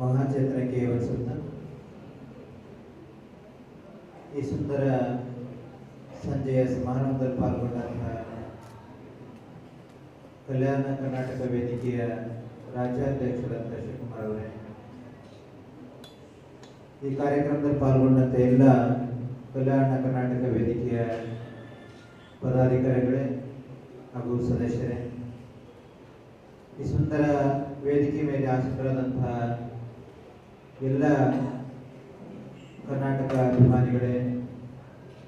ಮಹಾಚೇತನಕ್ಕೆ ವಹಿಸುತ್ತ ಈ ಸುಂದರ ಸಂಜೆಯ ಸಮಾರಂಭದಲ್ಲಿ ಪಾಲ್ಗೊಂಡಂತಹ ಕಲ್ಯಾಣ ಕರ್ನಾಟಕ ವೇದಿಕೆಯ ರಾಜ್ಯಾಧ್ಯಕ್ಷರಾದ ಶಿವಕುಮಾರ್ ಅವರೇ, ಈ ಕಾರ್ಯಕ್ರಮದಲ್ಲಿ ಪಾಲ್ಗೊಂಡಂತೆ ಎಲ್ಲ ಕಲ್ಯಾಣ ಕರ್ನಾಟಕ ವೇದಿಕೆಯ ಪದಾಧಿಕಾರಿಗಳೇ ಹಾಗೂ ಸದಸ್ಯರೇ, ಈ ಸುಂದರ ವೇದಿಕೆ ಮೇಲೆ ಆಸಕ್ತರಾದಂತಹ ಎಲ್ಲ ಕರ್ನಾಟಕ ಅಭಿಮಾನಿಗಳೇ,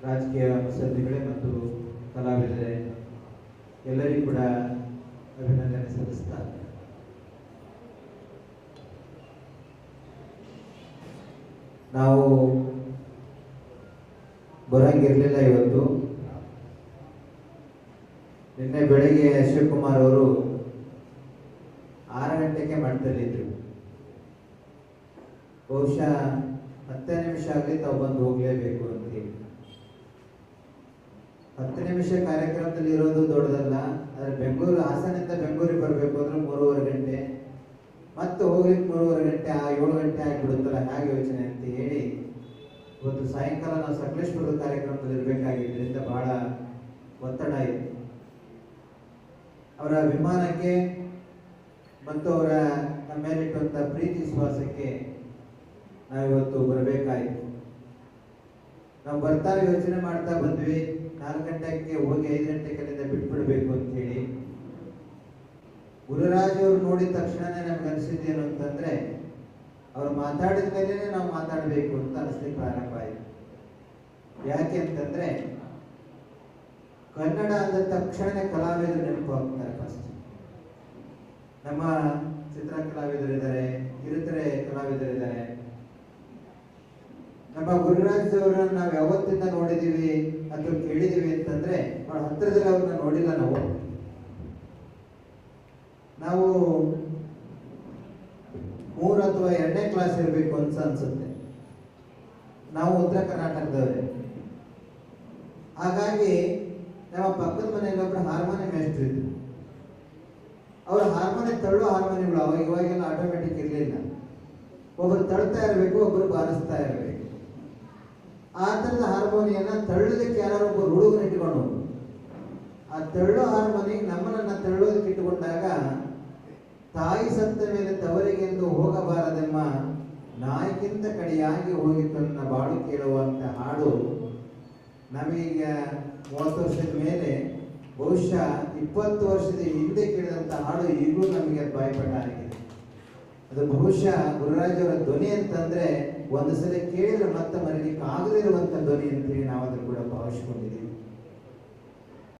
ರಾಜಕೀಯ ಮುತ್ಸದ್ದಿಗಳೇ ಮತ್ತು ಕಲಾವಿದರೇ, ಎಲ್ಲರಿಗೂ ಕೂಡ ಅಭಿನಂದನೆ ಸಲ್ಲಿಸ್ತಾ ನಾವು ಬರಂಗಿರಲಿಲ್ಲ ಇವತ್ತು. ನಿನ್ನೆ ಬೆಳಗ್ಗೆ ಶಿವಕುಮಾರ್ ಅವರು ಆರು ಗಂಟೆಗೆ ಮಠದಲ್ಲಿದ್ದರು ಬಹುಶಃ ಹತ್ತೇ ನಿಮಿಷ ಆಗಲಿ ತಾವು ಬಂದು ಹೋಗಲೇಬೇಕು ಅಂತ ಹೇಳಿ ಹತ್ತು ನಿಮಿಷ ಕಾರ್ಯಕ್ರಮದಲ್ಲಿ ಇರೋದು ದೊಡ್ಡದಲ್ಲ, ಆದರೆ ಬೆಂಗಳೂರು, ಹಾಸನದಿಂದ ಬೆಂಗಳೂರಿಗೆ ಬರಬೇಕು ಅಂದ್ರೆ ಮೂರುವರೆ ಗಂಟೆ. ಮತ್ತೆ ಹೋಗ್ಲಿಕ್ಕೆ ಮೂರುವರೆ ಗಂಟೆ, ಆ ಏಳು ಗಂಟೆ ಆಗಿಬಿಡುತ್ತಲ್ಲ, ಹೇಗೆ ಯೋಚನೆ ಅಂತ ಹೇಳಿ ಇವತ್ತು ಸಾಯಂಕಾಲ ನಾವು ಸಕಲೇಶ್ವರದ ಕಾರ್ಯಕ್ರಮದಲ್ಲಿ ಇರಬೇಕಾಗಿದ್ದರಿಂದ ಬಹಳ ಒತ್ತಡ ಇತ್ತು. ಅವರ ವಿಮಾನಕ್ಕೆ ಮತ್ತು ಅವರ ನಮ್ಮ ಮೇಲಿಟ್ಟಂಥ ಪ್ರೀತಿ, ವಿಶ್ವಾಸಕ್ಕೆ ನಾವಿವತ್ತು ಬರಬೇಕಾಯಿತು. ನಾವು ಬರ್ತಾ ಯೋಚನೆ ಮಾಡ್ತಾ ಬಂದ್ವಿ. ನಾಲ್ಕು ಗಂಟೆಗೆ ಹೋಗಿ ಐದು ಗಂಟೆ ಕಡೆಯಿಂದ ಬಿಟ್ಬಿಡ್ಬೇಕು ಅಂತ ಹೇಳಿ. ಗುರುರಾಜ್ ಅವರು ನೋಡಿದ ತಕ್ಷಣನೇ ನಮ್ಗೆ ಅನಿಸಿದ್ದೇನು ಅಂತಂದ್ರೆ, ಅವ್ರು ಮಾತಾಡಿದ ಮೇಲೆ ನಾವು ಮಾತಾಡಬೇಕು ಅಂತ ಅನಿಸ್ಲಿಕ್ಕೆ ಪ್ರಾರಂಭ ಆಯಿತು. ಯಾಕೆ ಅಂತಂದ್ರೆ, ಕನ್ನಡ ಅಂದ ತಕ್ಷಣ ಕಲಾವಿದರು ನೆನಪು ಆಗ್ತಾರೆ ಫಸ್ಟ್ ನಮ್ಮ ಚಿತ್ರ ಕಲಾವಿದರಿದ್ದಾರೆ ಕಿರುತೆರೆ ಕಲಾವಿದರಿದ್ದಾರೆ ನಮ್ಮ ಗುರುರಾಜ್ ಅವರನ್ನ ನಾವು ಯಾವತ್ತಿಂದ ನೋಡಿದೀವಿ ಅಥವಾ ಕೇಳಿದೀವಿ ಅಂತಂದ್ರೆ ಬಹಳ ಹತ್ತಿರದಲ್ಲಿ ಅವ್ರನ್ನ ನೋಡಿಲ್ಲ ನಾವು. ನಾವು ಮೂರು ಅಥವಾ ಎರಡನೇ ಕ್ಲಾಸ್ ಇರಬೇಕು ಅಂತ ಅನ್ಸುತ್ತೆ. ನಾವು ಉತ್ತರ ಕರ್ನಾಟಕದವರೇ. ಹಾಗಾಗಿ ನಮ್ಮ ಪಕ್ಕದ ಮನೆಯಲ್ಲಿ ಒಬ್ಬರು ಹಾರ್ಮೋನಿಯಂ ಮೇಸ್ಟ್ರು ಇದ್ರು. ಅವ್ರ ಹಾರ್ಮೋನಿಯಂ ತಳ್ಳು ಹಾರ್ಮೋನಿಯಂಗಳು ಅವಾಗ ಇವಾಗೆಲ್ಲ ಆಟೋಮೆಟಿಕ್ ಇರಲಿಲ್ಲ. ಒಬ್ಬರು ತಳ್ತಾ ಇರಬೇಕು ಒಬ್ಬರು ಬಾರಿಸ್ತಾ ಇರಬೇಕು. ಆ ಥರದ ಹಾರ್ಮೋನಿಯನ್ನ ತಳ್ಳೋದಕ್ಕೆ ಯಾರು ಒಬ್ಬರು ಹುಡುಗನ ಇಟ್ಕೊಂಡು. ಆ ತಳ್ಳೋ ಹಾರ್ಮೋನಿ ನಮ್ಮನ್ನ ತಳ್ಳೋದಕ್ಕೆ ಇಟ್ಟುಕೊಂಡಾಗ, ತಾಯಿ ಸತ್ತ ಮೇಲೆ ತವರಿಗೆಂದು ಹೋಗಬಾರದೆಮ್ಮ ನಾಯಿಗಿಂತ ಕಡೆಯಾಗಿ ಹೋಗಿ ತನ್ನ ಬಾಳು ಕೇಳುವಂತ ಹಾಡು ನಮಗೀಗ ಮೂವತ್ತು ವರ್ಷದ ಮೇಲೆ, ಬಹುಶಃ ಇಪ್ಪತ್ತು ವರ್ಷದ ಹಿಂದೆ ಕೇಳಿದಂಥ ಹಾಡು ಈಗಲೂ ನಮಗೆ ಬಾಯ್ಪಟ್ಟ ಅದು ಬಹುಶಃ ಗುರುರಾಜವರ ಧ್ವನಿ ಅಂತಂದ್ರೆ, ಒಂದು ಸಲ ಕೇಳಿದ್ರೆ ಇರುವಂಥ ಧ್ವನಿ ಅಂತೇಳಿ ನಾವು ಅದನ್ನು ಕೂಡ ಭಾವಿಸಿಕೊಂಡಿದ್ದೀವಿ.